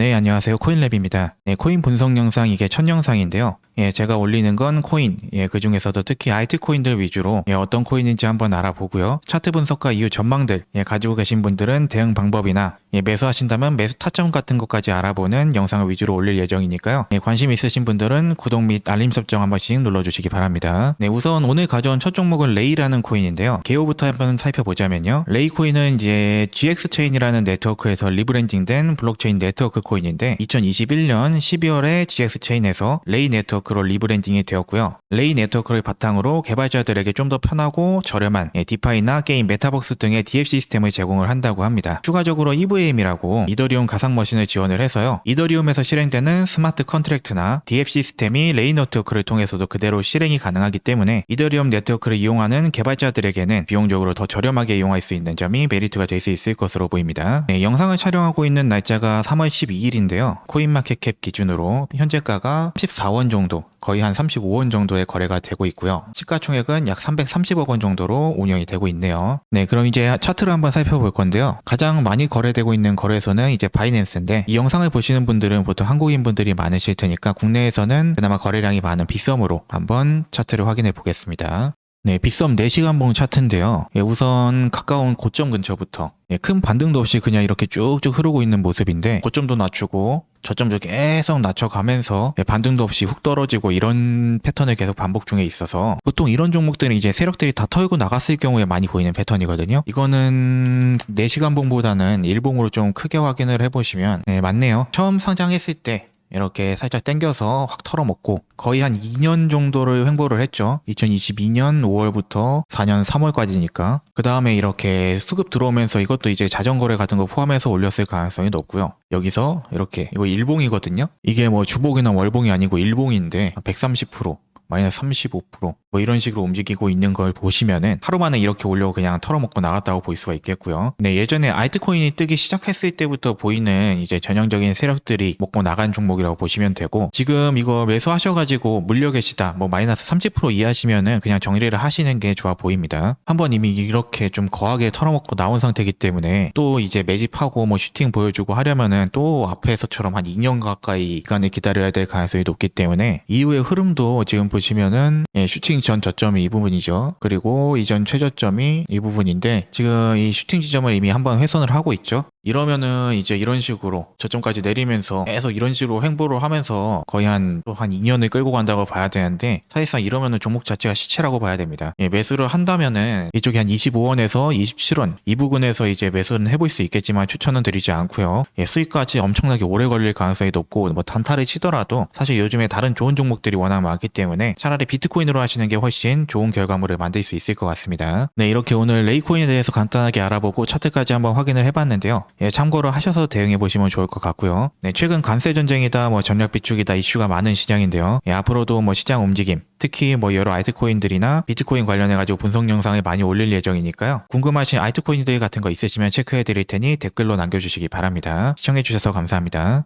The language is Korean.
네, 안녕하세요. 코인랩입니다. 네, 코인 분석 영상 이게 첫 영상인데요. 예, 제가 올리는 건 코인, 예, 그 중에서도 특히 IT 코인들 위주로 예, 어떤 코인인지 한번 알아보고요. 차트 분석과 이후 전망들 예, 가지고 계신 분들은 대응 방법이나 예, 매수하신다면 매수 타점 같은 것까지 알아보는 영상을 위주로 올릴 예정이니까요. 예, 관심 있으신 분들은 구독 및 알림 설정 한 번씩 눌러주시기 바랍니다. 네, 우선 오늘 가져온 첫 종목은 레이라는 코인인데요. 개요부터 한번 살펴보자면요. 레이 코인은 이제 GX 체인이라는 네트워크에서 리브랜딩된 블록체인 네트워크 코인인데 2021년 12월에 GX 체인에서 레이 네트워크 로 리브랜딩이 되었고요. 레이 네트워크를 바탕으로 개발자들에게 좀 더 편하고 저렴한 예, 디파이나 게임, 메타버스 등의 DF 시스템을 제공을 한다고 합니다. 추가적으로 EVM이라고 이더리움 가상 머신을 지원을 해서요. 이더리움에서 실행되는 스마트 컨트랙트나 DF 시스템이 레이 네트워크를 통해서도 그대로 실행이 가능하기 때문에 이더리움 네트워크를 이용하는 개발자들에게는 비용적으로 더 저렴하게 이용할 수 있는 점이 메리트가 될 수 있을 것으로 보입니다. 네, 영상을 촬영하고 있는 날짜가 3월 12일인데요. 코인마켓캡 기준으로 현재가가 14원 정도 거의 한 35원 정도의 거래가 되고 있고요. 시가총액은 약 330억 원 정도로 운영이 되고 있네요. 네, 그럼 이제 차트를 한번 살펴볼 건데요. 가장 많이 거래되고 있는 거래소는 이제 바이낸스인데 이 영상을 보시는 분들은 보통 한국인 분들이 많으실 테니까 국내에서는 그나마 거래량이 많은 빗썸으로 한번 차트를 확인해 보겠습니다. 네, 빗썸 4시간 봉 차트인데요. 예, 우선 가까운 고점 근처부터 예, 큰 반등도 없이 그냥 이렇게 쭉쭉 흐르고 있는 모습인데 고점도 낮추고 저점도 계속 낮춰가면서 예, 반등도 없이 훅 떨어지고 이런 패턴을 계속 반복 중에 있어서 보통 이런 종목들은 이제 세력들이 다 털고 나갔을 경우에 많이 보이는 패턴이거든요. 이거는 4시간 봉보다는 일봉으로 좀 크게 확인을 해보시면 예, 맞네요. 처음 상장했을 때 이렇게 살짝 땡겨서 확 털어먹고 거의 한 2년 정도를 횡보를 했죠. 2022년 5월부터 4년 3월까지니까. 그 다음에 이렇게 수급 들어오면서 이것도 이제 자전거래 같은 거 포함해서 올렸을 가능성이 높고요. 여기서 이렇게 이거 일봉이거든요. 이게 뭐 주봉이나 월봉이 아니고 일봉인데 130% 마이너스 35%뭐 이런 식으로 움직이고 있는 걸 보시면은 하루 만에 이렇게 올려고 그냥 털어먹고 나갔다고 볼 수가 있겠고요. 네, 예전에 알트코인이 뜨기 시작했을 때부터 보이는 이제 전형적인 세력들이 먹고 나간 종목이라고 보시면 되고 지금 이거 매수하셔가지고 물려 계시다 뭐 마이너스 30% 이하시면은 그냥 정리를 하시는 게 좋아 보입니다. 한번 이미 이렇게 좀 거하게 털어먹고 나온 상태이기 때문에 또 이제 매집하고 뭐 슈팅 보여주고 하려면은 또 앞에서처럼 한 2년 가까이 기간을 기다려야 될 가능성이 높기 때문에 이후의 흐름도 지금 보시면은 예, 슈팅 전 저점이 이 부분이죠. 그리고 이전 최저점이 이 부분인데 지금 이 슈팅 지점을 이미 한번 훼손을 하고 있죠. 이러면은 이제 이런 식으로 저점까지 내리면서 계속 이런 식으로 횡보를 하면서 거의 한또한 2년을 끌고 간다고 봐야 되는데 사실상 이러면은 종목 자체가 시체라고 봐야 됩니다. 예, 매수를 한다면은 이쪽이 한 25원에서 27원 이 부근에서 이제 매수는 해볼 수 있겠지만 추천은 드리지 않고요. 예, 수익까지 엄청나게 오래 걸릴 가능성이 높고 뭐 단타를 치더라도 사실 요즘에 다른 좋은 종목들이 워낙 많기 때문에 차라리 비트코인으로 하시는 게 훨씬 좋은 결과물을 만들 수 있을 것 같습니다. 네, 이렇게 오늘 레이코인에 대해서 간단하게 알아보고 차트까지 한번 확인을 해봤는데요. 예, 참고로 하셔서 대응해 보시면 좋을 것 같고요. 네, 최근 관세 전쟁이다, 뭐 전략 비축이다 이슈가 많은 시장인데요. 예, 앞으로도 뭐 시장 움직임, 특히 뭐 여러 알트코인들이나 비트코인 관련해 가지고 분석 영상을 많이 올릴 예정이니까요. 궁금하신 알트코인들 같은 거 있으시면 체크해 드릴 테니 댓글로 남겨주시기 바랍니다. 시청해 주셔서 감사합니다.